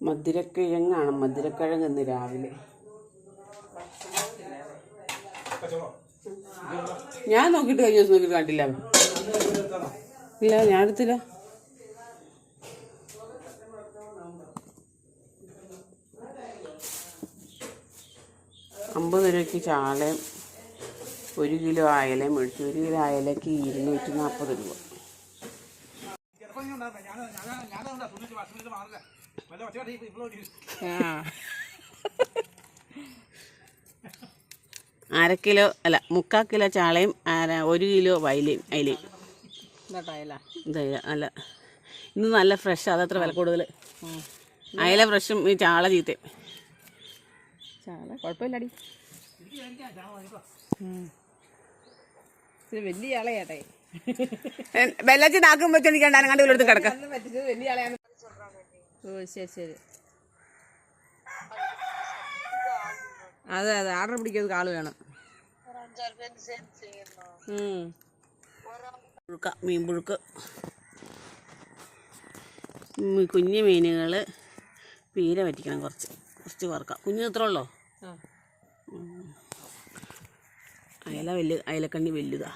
മധുരക്കിഴങ്ങാണ് മധുരക്കിഴങ്ങ് ഇന്ന് രാവിലെ. ഞാൻ നോക്കിയിട്ട് കഴിഞ്ഞ ദിവസം നോക്കിയിട്ട് കണ്ടില്ല. ഇല്ല ഞാൻ എടുത്തില്ല അമ്പത് രൂപയ്ക്ക് ചാളയും ഒരു കിലോ അയലയും മേടിച്ചു. ഒരു കിലോ അയലയ്ക്ക് ഇരുന്നൂറ്റി നാൽപ്പത് രൂപ. അര കിലോ അല്ല മുക്കാൽ കിലോ ചാളയും അര ഒരു കിലോ വയലയും അയിലയും അല്ല. ഇന്ന് നല്ല ഫ്രഷ് അതത്ര വില കൂടുതൽ അയല ഫ്രഷും ഈ ചാള ചീത്തയും. ചാള കുഴപ്പമില്ലടി. വലിയ ആളെയാട്ടെ അനങ്ങാണ്ട് വല്ലയിടത്തും കിടക്കാം. വലിയ ആളെയാണ് ഓ ശരി ശരി. അതെ അതെ ആർഡർ പിടിക്കുന്നത് കാൾ വേണം. പുഴുക്ക മീൻ പുഴുക്ക്. കുഞ്ഞു മീനുകൾ പീര പറ്റിക്കണം കുറച്ച്. കുറച്ച് വറുക്കാം. കുഞ്ഞു ഇത്ര ഉള്ളോ. അയല വലിയ അയലക്കണ്ണി വലുതാ.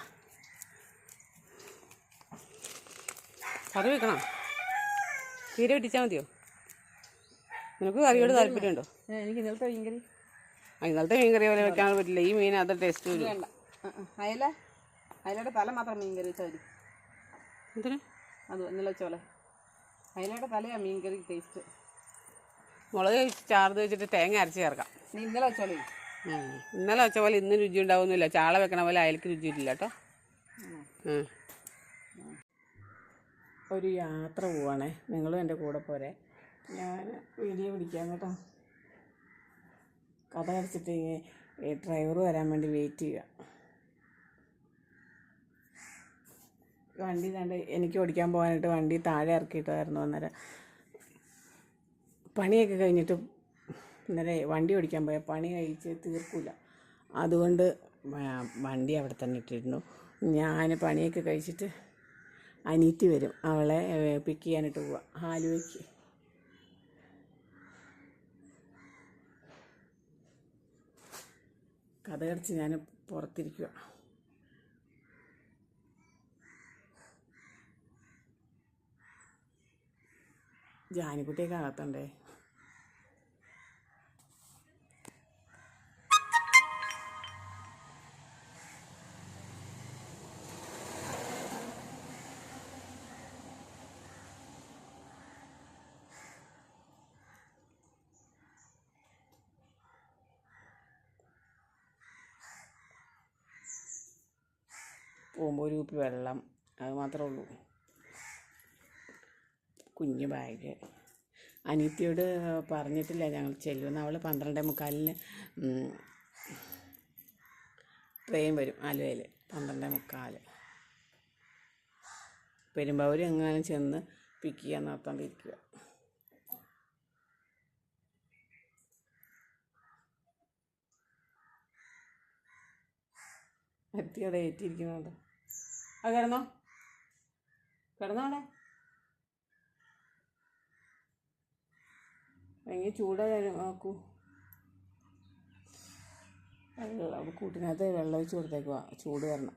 കറി വെക്കണം. പീര വെട്ടിച്ചാൽ മതിയോ? നിനക്ക് കറിയോട് താല്പര്യമുണ്ടോ? എനിക്ക് ഇന്നലത്തെ മീൻകറി. ആ, ഇന്നലത്തെ മീൻ കറി പോലെ വെക്കാൻ പറ്റില്ല. ഈ മീൻ അത് ടേസ്റ്റ് വരും. അയല. അയലയുടെ തല മാത്രം മീൻകറി വെച്ചാൽ മതി. എന്തിനാ? അത് ഇന്നലെ വെച്ചോളെ അയലയുടെ തലയാ മീൻകറി ടേസ്റ്റ് മുളക് ചാർത്ത് വെച്ചിട്ട് തേങ്ങ അരച്ച് ചേർക്കാം. നീ ഇന്നലെ വെച്ചോളേ. ഇന്നലെ വെച്ച പോലെ ഇന്ന് രുചി ഉണ്ടാവുന്നില്ല. ചാള വെക്കണ പോലെ അയലക്ക് രുചിയില്ല കേട്ടോ. ഒരു യാത്ര പോവാണേ. നിങ്ങളും എന്റെ കൂടെ പോരെ. ഞാൻ വീഡിയോ പിടിക്കാം കേട്ടോ. കഥ അടച്ചിട്ട് ഡ്രൈവർ വരാൻ വേണ്ടി വെയിറ്റ് ചെയ്യുക. വണ്ടി കണ്ട് എനിക്ക് ഓടിക്കാൻ പോകാനായിട്ട് വണ്ടി താഴെ ഇറക്കിയിട്ടായിരുന്നു അന്നേരം. പണിയൊക്കെ കഴിഞ്ഞിട്ട് ഇന്നലെ വണ്ടി ഓടിക്കാൻ പോയ പണി കഴിച്ച് തീർക്കില്ല അതുകൊണ്ട് വണ്ടി അവിടെ തന്നെ ഇട്ടിരുന്നു. ഞാൻ പണിയൊക്കെ കഴിച്ചിട്ട് അനീറ്റി വരും. അവളെ പിക്ക് ചെയ്യാനായിട്ട് പോവാം. ആലുവയ്ക്ക്. കഥ കടിച്ച് ഞാൻ പുറത്തിരിക്കുക ജാനിക്കുട്ടിയൊക്കെ അകത്തുണ്ടേ? ഒരു കുപ്പി വെള്ളം. അത് മാത്രമേ ഉള്ളൂ. കുഞ്ഞ് ബാഗ്. അനിയത്തിയോട് പറഞ്ഞിട്ടില്ല ഞങ്ങൾ ചെല്ലുമെന്ന് അവൾ പന്ത്രണ്ടേ മുക്കാലിന് ട്രെയിൻ വരും ആലുവയിൽ പന്ത്രണ്ടേ മുക്കാൽ പെരുമ്പാവൂർ എങ്ങാനും ചെന്ന് പിക്ക് ചെയ്യാൻ നോക്കാണ്ടിരിക്കുക എത്തിയോടെ ഏറ്റിരിക്കുന്നുണ്ട് ആ കിടന്നോ. കിടന്നോടെ ഭയങ്കര ചൂടായി നോക്കൂ. വെള്ളം കൂട്ടിനകത്ത് വെള്ളം ഒഴിച്ച് കൊടുത്തേക്കുവാ. ചൂട് കാരണം.